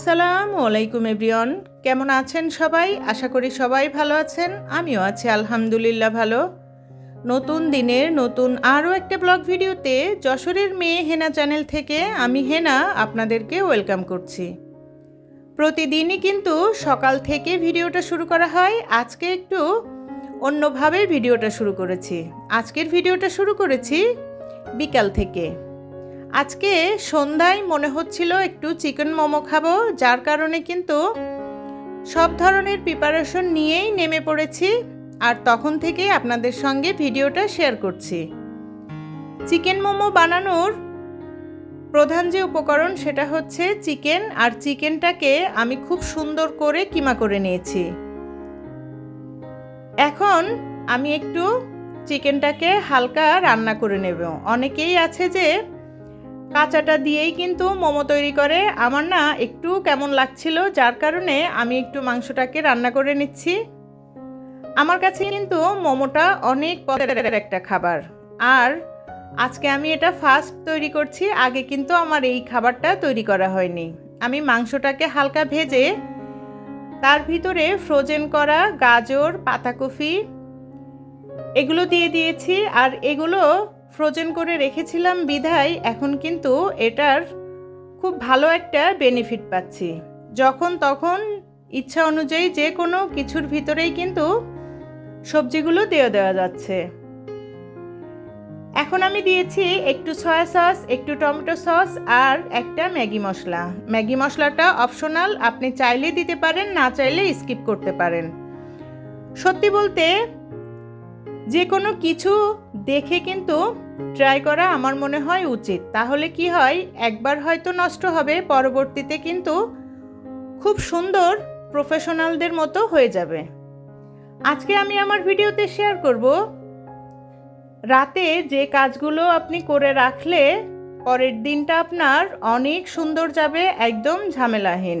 আসসালামু আলাইকুম এভরিওন কেমন আছেন সবাই? আশা করি সবাই ভালো আছেন। আমিও আছি আলহামদুলিল্লাহ ভালো। নতুন দিনের নতুন আরও একটা ব্লগ ভিডিওতে যশোরের মেয়ে হেনা চ্যানেল থেকে আমি হেনা আপনাদেরকে ওয়েলকাম করছি। প্রতিদিনই কিন্তু সকাল থেকে ভিডিওটা শুরু করা হয়। আজকে একটু অন্যভাবে ভিডিওটা শুরু করেছি। আজকের ভিডিওটা শুরু করেছি বিকাল থেকে। আজকে সন্ধ্যায় মনে হচ্ছিল একটু চিকেন মোমো খাব, যার কারণে কিন্তু সব ধরনের প্রিপারেশন নিয়েই নেমে পড়েছি আর তখন থেকে আপনাদের সঙ্গে ভিডিওটা শেয়ার করছি। চিকেন মোমো বানানোর প্রধান যে উপকরণ সেটা হচ্ছে চিকেন, আর চিকেনটাকে আমি খুব সুন্দর করে কিমা করে নিয়েছি। এখন আমি একটু চিকেনটাকে হালকা রান্না করে নেব। অনেকেই আছে যে কাঁচাটা দিয়েই কিন্তু মোমো তৈরি করে। আমার না একটু কেমন লাগছিল, যার কারণে আমি একটু মাংসটাকে রান্না করে নিচ্ছি। আমার কাছে কিন্তু মোমোটা অনেক পদের একটা খাবার। আর আজকে আমি এটা ফার্স্ট তৈরি করছি, আগে কিন্তু আমার এই খাবারটা তৈরি করা হয়নি। আমি মাংসটাকে হালকা ভেজে তার ভিতরে ফ্রোজেন করা গাজর, পাতাকপি, এগুলো দিয়ে দিয়েছি। আর এগুলো ফ্রোজেন করে রেখেছিলাম বিধায়, এখন কিন্তু এটার খুব ভালো একটা বেনিফিট পাচ্ছি। যখন তখন ইচ্ছা অনুযায়ী যে কোনো কিছুর ভিতরেই কিন্তু সবজিগুলো দিয়ে দেওয়া যাচ্ছে। এখন আমি দিয়েছি একটু সয়া সস একটু টমেটো সস আর একটা ম্যাগি মশলা। ম্যাগি মশলাটা অপশনাল আপনি চাইলে দিতে পারেন, না চাইলে স্কিপ করতে পারেন। সত্যি বলতে যে কোনো কিছু দেখে কিন্তু ট্রাই করা আমার মনে হয় উচিত। তাহলে কি হয়? একবার হয়তো নষ্ট হবে, পরবর্তীতে কিন্তু খুব সুন্দর প্রফেশনালদের মতো হয়ে যাবে। আজকে আমি আমার ভিডিওতে শেয়ার করব, রাতে যে কাজগুলো আপনি করে রাখলে পরের দিনটা আপনার অনেক সুন্দর যাবে, একদম ঝামেলাহীন।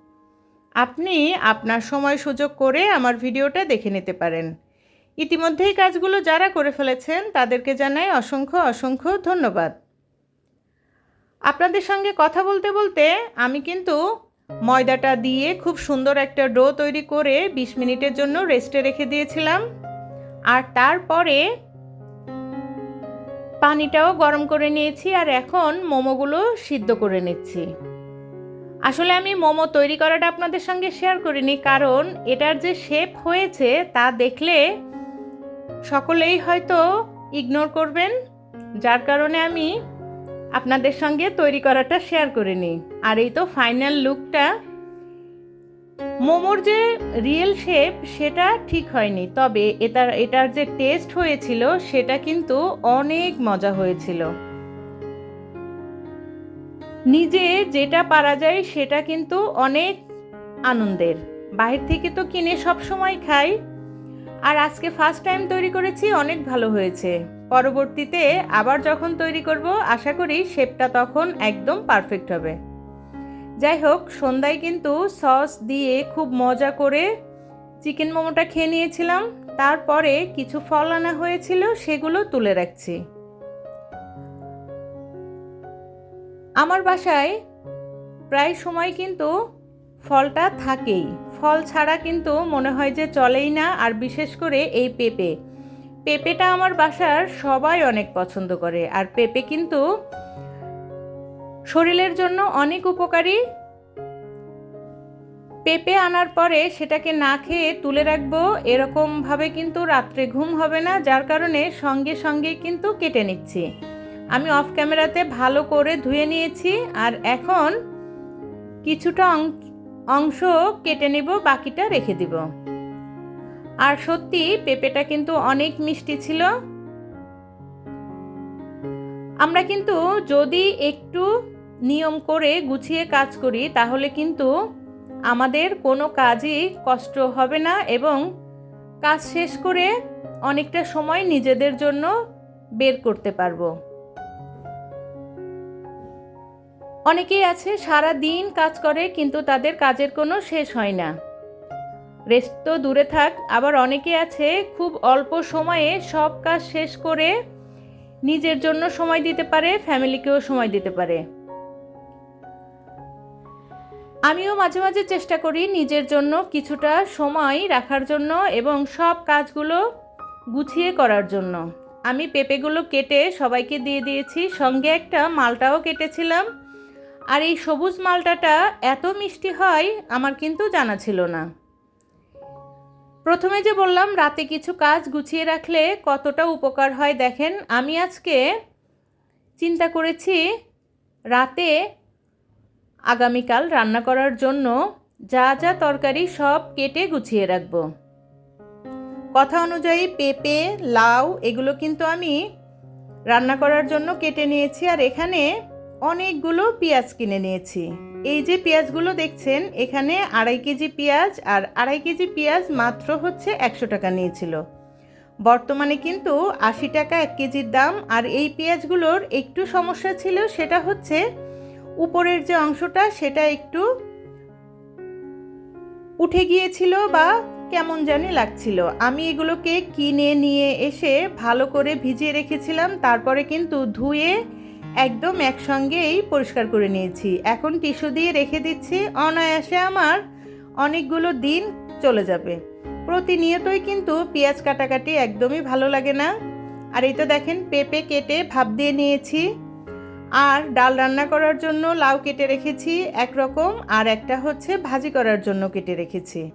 আপনি আপনার সময় সুযোগ করে আমার ভিডিওটা দেখে নিতে পারেন। ইতিমধ্যেই কাজগুলো যারা করে ফেলেছেন, তাদেরকে জানাই অসংখ্য অসংখ্য ধন্যবাদ। আপনাদের সঙ্গে কথা বলতে বলতে আমি কিন্তু ময়দাটা দিয়ে খুব সুন্দর একটা ডো তৈরি করে বিশ মিনিটের জন্য রেস্টে রেখে দিয়েছিলাম। আর তারপরে পানিটাও গরম করে নিয়েছি আর এখন মোমোগুলো সিদ্ধ করে নিচ্ছি। আসলে আমি মোমো তৈরি করাটা আপনাদের সঙ্গে শেয়ার করিনি, কারণ এটার যে শেপ হয়েছে তা দেখলে সকলেই হয়তো ইগনোর করবেন, যার কারণে আমি আপনাদের সঙ্গে তৈরি করাটা শেয়ার করিনি। আর এই তো ফাইনাল লুকটা মোমোর যে রিয়েল শেপ সেটা ঠিক হয়নি, তবে এটার এটার যে টেস্ট হয়েছিল সেটা কিন্তু অনেক মজা হয়েছিল। নিজে যেটা পারা যায় সেটা কিন্তু অনেক আনন্দের। বাহির থেকে তো কিনে সব সময় খাই। আর আজকে ফার্স্ট টাইম তৈরি করেছি, অনেক ভালো হয়েছে। পরবর্তীতে আবার যখন তৈরি করব, আশা করি শেপটা তখন একদম পারফেক্ট হবে। যাই হোক, সন্ধ্যায় কিন্তু সস দিয়ে খুব মজা করে চিকেন মোমোটা খেয়ে নিয়েছিলাম। তারপরে কিছু ফল আনা হয়েছিল, সেগুলো তুলে রাখছি। আমার বাসায় প্রায় সময় কিন্তু ফলটা থাকেই। ফল ছাড়া কিন্তু মনে হয় যে চলেই না, আর বিশেষ করে এই পেঁপে। পেঁপেটা আমার বাসার সবাই অনেক পছন্দ করে, আর পেঁপে কিন্তু শরীরের জন্য অনেক উপকারী। পেঁপে আনার পরে সেটাকে না খেয়ে তুলে রাখব, এরকমভাবে কিন্তু রাত্রে ঘুম হবে না, যার কারণে সঙ্গে সঙ্গে কিন্তু কেটে নিচ্ছি। আমি অফ ক্যামেরাতে ভালো করে ধুয়ে নিয়েছি আর এখন কিছুটা অংশ কেটে নেব, বাকিটা রেখে দিব। আর সত্যি পেঁপেটা কিন্তু অনেক মিষ্টি ছিল। আমরা কিন্তু যদি একটু নিয়ম করে গুছিয়ে কাজ করি, তাহলে কিন্তু আমাদের কোনো কাজই কষ্ট হবে না এবং কাজ শেষ করে অনেকটা সময় নিজেদের জন্য বের করতে পারব। অনেকেই আছে সারা দিন কাজ করে, কিন্তু তাদের কাজের কোনো শেষ হয় না। রেস্ট তো দূরে থাক, আবার অনেকে আছে, খুব অল্প সময়ে সব কাজ শেষ করে নিজের জন্য সময় দিতে পারে, ফ্যামিলিকেও সময় দিতে পারে। আমিও মাঝে মাঝে চেষ্টা করি নিজের জন্য কিছুটা সময় রাখার জন্য এবং সব কাজগুলো গুছিয়ে করার জন্য। আমি পেঁপেগুলো কেটে সবাইকে দিয়ে দিয়েছি, সঙ্গে একটা মালটাও কেটেছিলাম। আর এই সবুজ মালটাটা এত মিষ্টি হয়, আমার কিন্তু জানা ছিল না। প্রথমে যে বললাম, রাতে কিছু কাজ গুছিয়ে রাখলে কতটা উপকার হয় দেখেন, আমি আজকে চিন্তা করেছি রাতে আগামীকাল রান্না করার জন্য যা যা তরকারি সব কেটে গুছিয়ে রাখব। কথা অনুযায়ী পেঁপে, লাউ, এগুলো কিন্তু আমি রান্না করার জন্য কেটে নিয়েছি, আর এখানে অনেকগুলো পেঁয়াজ কিনে নিয়েছি। এই যে পেঁয়াজগুলো দেখছেন, এখানে আড়াই কেজি পেঁয়াজ আর আড়াই কেজি পেঁয়াজ মাত্র হচ্ছে একশো টাকা নিয়েছিল। বর্তমানে কিন্তু আশি টাকা এক কেজির দাম আর এই পেঁয়াজগুলোর একটু সমস্যা ছিল, সেটা হচ্ছে উপরের যে অংশটা, সেটা একটু উঠে গিয়েছিল বা কেমন জানি লাগছিল। আমি এগুলোকে কিনে নিয়ে এসে ভালো করে ভিজিয়ে রেখেছিলাম, তারপরে কিন্তু ধুয়ে একদম একসঙ্গেই পরিষ্কার করে নিয়েছি। এখন টিস্যু দিয়ে রেখে দিচ্ছি। অনায়াসে আমার অনেকগুলো দিন চলে যাবে। প্রতিনিয়তই কিন্তু পেঁয়াজ কাটাকাটি একদমই ভালো লাগে না। আর এই তো দেখেন, পেঁপে কেটে ভাপ দিয়ে নিয়েছি। আর ডাল রান্না করার জন্য লাউ কেটে রেখেছি একরকম, আর একটা হচ্ছে ভাজি করার জন্য কেটে রেখেছি।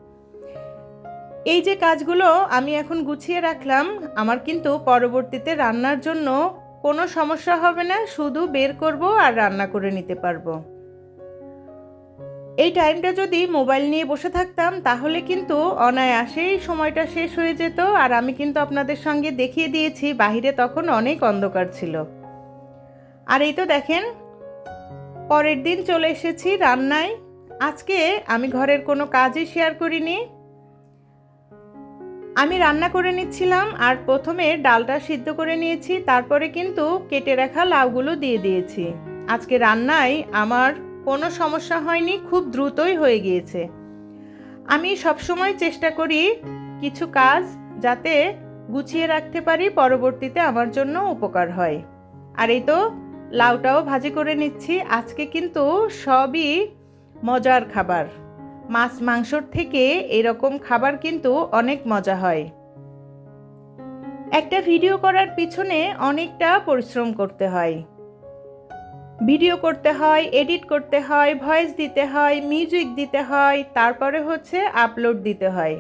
এই যে কাজগুলো আমি এখন গুছিয়ে রাখলাম, আমার কিন্তু পরবর্তীতে রান্নার জন্য কোনো সমস্যা হবে না, শুধু বের করব আর রান্না করে নিতে পারব। এই টাইমটা যদি মোবাইল নিয়ে বসে থাকতাম, তাহলে কিন্তু অনায়াসেই সময়টা শেষ হয়ে যেত আর আমি কিন্তু আপনাদের সঙ্গে দেখিয়ে দিয়েছি, বাহিরে তখন অনেক অন্ধকার ছিল। আর এই তো দেখেন, পরের দিন চলে এসেছি রান্নায়। আজকে আমি ঘরের কোনো কাজই শেয়ার করিনি। আমি রান্না করে নিচ্ছিলাম আর প্রথমে ডালটা সিদ্ধ করে নিয়েছি, তারপরে কিন্তু কেটে রাখা লাউগুলো দিয়ে দিয়েছি। আজকে রান্নায় আমার কোনো সমস্যা হয়নি, খুব দ্রুতই হয়ে গিয়েছে। আমি সবসময় চেষ্টা করি কিছু কাজ যাতে গুছিয়ে রাখতে পারি, পরবর্তীতে আমার জন্য উপকার হয়। আর এই তো লাউটাও ভাজি করে নিচ্ছি, আজকে কিন্তু সবই মজার খাবার। মাছ মাংসর থেকে এরকম খাবার কিন্তু অনেক মজা হয়। একটা ভিডিও করার পিছনে অনেকটা পরিশ্রম করতে হয়। ভিডিও করতে হয়, এডিট করতে হয়, ভয়েস দিতে হয়, মিউজিক দিতে হয়, তারপরে হচ্ছে আপলোড দিতে হয়।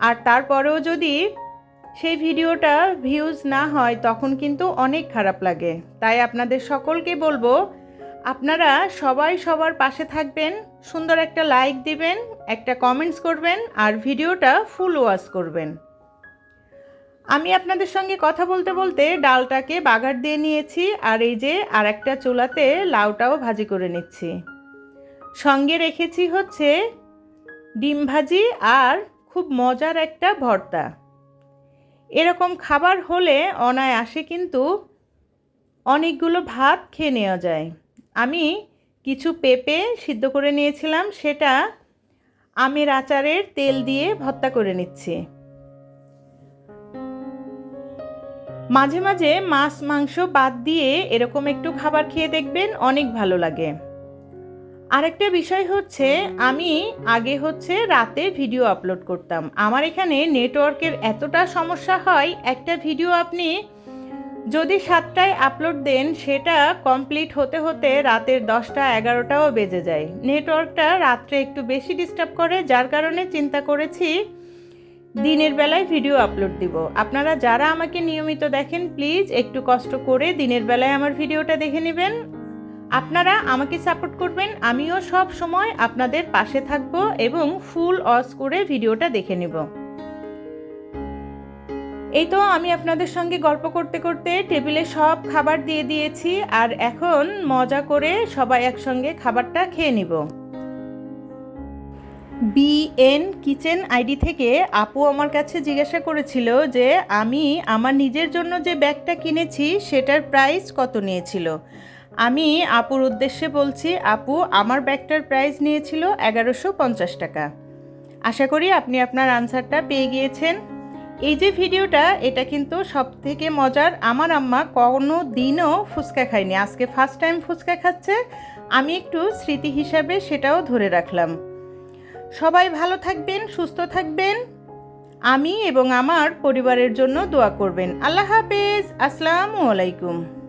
আর তারপরেও যদি সেই ভিডিওটা ভিউজ না হয়, তখন কিন্তু অনেক খারাপ লাগে। তাই আপনাদের সকলকে বলব, আপনারা সবাই সবার পাশে থাকবেন সুন্দর একটা লাইক দিবেন, একটা কমেন্টস করবেন, আর ভিডিওটা ফুল ওয়াশ করবেন। আমি আপনাদের সঙ্গে কথা বলতে বলতে ডালটাকে বাগার দিয়ে নিয়েছি, আর এই যে আর একটা চুলাতে লাউটাও ভাজি করে নিচ্ছি। সঙ্গে রেখেছি হচ্ছে ডিম ভাজি আর খুব মজার একটা ভর্তা। এরকম খাবার হলে অনায়াসে কিন্তু অনেকগুলো ভাত খেয়ে নেওয়া যায়। আমি কিছু পেঁপে সিদ্ধ করে নিয়েছিলাম, সেটা আমের আচারের তেল দিয়ে ভর্তা করে নিচ্ছি। মাঝে মাঝে মাছ, মাংস বাদ দিয়ে এরকম একটু খাবার খেয়ে দেখবেন অনেক ভালো লাগে। আরেকটা বিষয় হচ্ছে, আমি আগে হচ্ছে রাতে ভিডিও আপলোড করতাম। আমার এখানে নেটওয়ার্কের এতটা সমস্যা হয়, একটা ভিডিও আপনি যদি সাতটায় আপলোড দেন, সেটা কমপ্লিট হতে হতে রাতের দশটা এগারোটাও বেজে যায়। নেটওয়ার্কটা রাত্রে একটু বেশি ডিস্টার্ব করে, যার কারণে চিন্তা করেছি দিনের বেলায় ভিডিও আপলোড দিব। আপনারা যারা আমাকে নিয়মিত দেখেন প্লিজ একটু কষ্ট করে দিনের বেলায় আমার ভিডিওটা দেখে নেবেন। আপনারা আমাকে সাপোর্ট করবেন, আমিও সব সময় আপনাদের পাশে থাকব এবং ফুল অস করে ভিডিওটা দেখে নেব। এই তো আমি আপনাদের সঙ্গে গল্প করতে করতে টেবিলে সব খাবার দিয়ে দিয়েছি আর এখন মজা করে সবাই একসঙ্গে খাবারটা খেয়ে নিব। বিএন কিচেন আইডি থেকে আপু আমার কাছে জিজ্ঞাসা করেছিল যে আমি আমার নিজের জন্য যে ব্যাগটা কিনেছি সেটার প্রাইস কত নিয়েছিল। আমি আপুর উদ্দেশ্যে বলছি, আপু আমার ব্যাগটার প্রাইস নিয়েছিল এগারোশো পঞ্চাশ টাকা। আশা করি আপনি আপনার আনসারটা পেয়ে গিয়েছেন। এই যে ভিডিওটা, এটা কিন্তু সব থেকে মজার। আমার আম্মা কোনো দিনও ফুচকা খায়নি। আজকে ফার্স্ট টাইম ফুচকা খাচ্ছে। আমি একটু স্মৃতি হিসাবে সেটাও ধরে রাখলাম। সবাই ভালো থাকবেন, সুস্থ থাকবেন। আমি এবং আমার পরিবারের জন্য দোয়া করবেন। আল্লাহ হাফেজ। আসসালামু আলাইকুম।